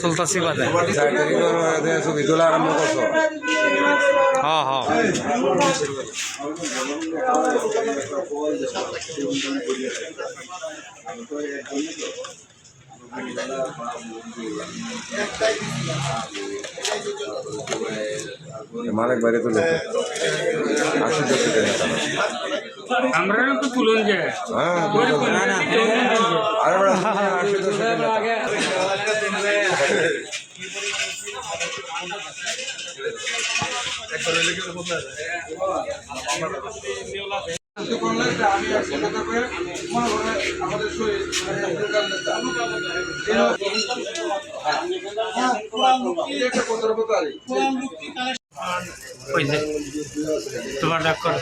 তুলতাছি বাদে ছবি তোলা আরম্ভ করছ হ্যাঁ হ্যাঁ মালিক বাইরে তুলে আশি দশ আমরা তো তুলন যায়। হ্যাঁ দশ টাকা আমি মনে করেন আমাদের শরীর একটা কথার কথা আর ওই যে তোমার ডাক কর।